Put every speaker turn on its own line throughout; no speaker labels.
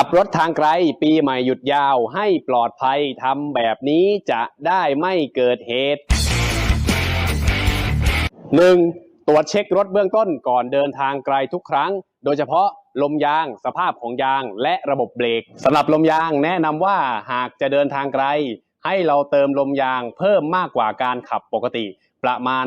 ขับรถทางไกลปีใหม่หยุดยาวให้ปลอดภัยทำแบบนี้จะได้ไม่เกิดเหตุ 1. ตรวจเช็ครถเบื้องต้นก่อนเดินทางไกลทุกครั้ง โดยเฉพาะลมยาง สภาพของยางและระบบเบรกสำหรับลมยางแนะนำว่าหากจะเดินทางไกล ให้เราเติมลมยางเพิ่มมากกว่าการขับปกติ ประมาณ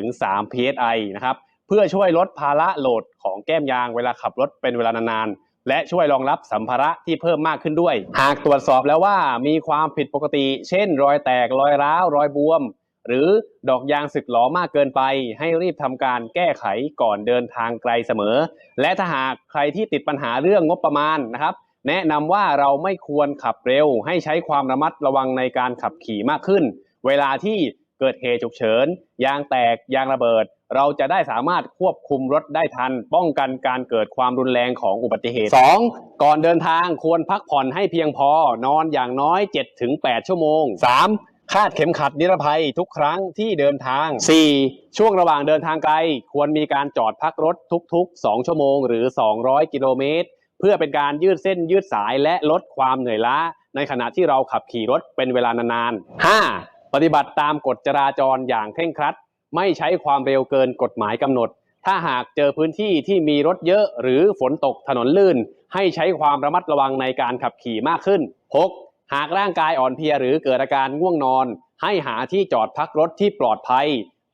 2-3 psi นะครับเพื่อช่วยลดภาระโหลดของแก้มยางเวลาขับรถเป็นเวลานานๆ และช่วยรองรับสัมภาระที่เพิ่มมากขึ้นด้วย หากตรวจสอบแล้วว่ามีความผิดปกติ เช่น รอยแตกรอยร้าวรอยบวม หรือดอกยางสึกหลอมากเกินไป ให้รีบทำการแก้ไขก่อนเดินทางไกลเสมอ และถ้าหากใครที่ติดปัญหาเรื่องงบประมาณนะครับแนะนำว่าเราไม่ควรขับเร็ว ให้ใช้ความระมัดระวังในการขับขี่มากขึ้น เวลาที่ เกิดเหตุฉุกเฉินยางแตกยางระเบิด เราจะได้สามารถควบคุมรถได้ทัน ป้องกันการเกิดความรุนแรงของอุบัติเหตุ 2. ก่อนเดินทางควรพักผ่อนให้เพียงพอ นอนอย่างน้อย 7-8 ชั่วโมง 3. คาดเข็มขัดนิรภัยทุกครั้งที่เดินทาง 4. ช่วงระหว่างเดินทางไกล ควรมีการจอดพักรถทุก ๆ 2 ชั่วโมง หรือ 200 กิโลเมตร เพื่อเป็นการยืดเส้นยืดสายและลดความเหนื่อยล้า ในขณะที่เราขับขี่รถเป็นเวลานานๆ 5. ปฏิบัติตามกฎจราจรอย่างเคร่งครัด ไม่ใช้ความเร็วเกินกฎหมายกำหนด ถ้าหากเจอพื้นที่ที่มีรถเยอะหรือฝนตกถนนลื่น ให้ใช้ความระมัดระวังในการขับขี่มากขึ้น 6. หากร่างกายอ่อนเพลียหรือเกิดอาการง่วงนอน ให้หาที่จอดพักรถที่ปลอดภัย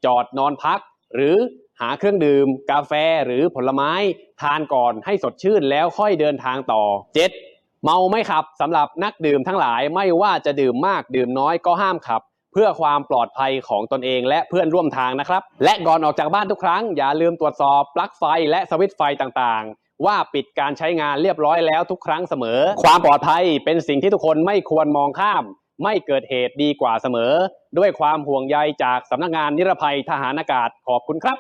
จอดนอนพัก หรือหาเครื่องดื่ม กาแฟหรือผลไม้ ทานก่อนให้สดชื่นแล้วค่อยเดินทางต่อ 7. เมาไม่ขับสำหรับนักดื่มทั้งหลายไม่ว่าจะดื่มมากดื่มน้อยก็ห้ามขับ เพื่อความปลอดภัยของตนเองและเพื่อนร่วมทางนะครับ และก่อนออกจากบ้านทุกครั้ง อย่าลืมตรวจสอบปลั๊กไฟและสวิตช์ไฟต่างๆ ว่าปิดการใช้งานเรียบร้อยแล้วทุกครั้งเสมอ ความปลอดภัยเป็นสิ่งที่ทุกคนไม่ควรมองข้าม ไม่เกิดเหตุดีกว่าเสมอ ด้วยความห่วงใยจากสำนักงานนิรภัยทหารอากาศขอบคุณครับ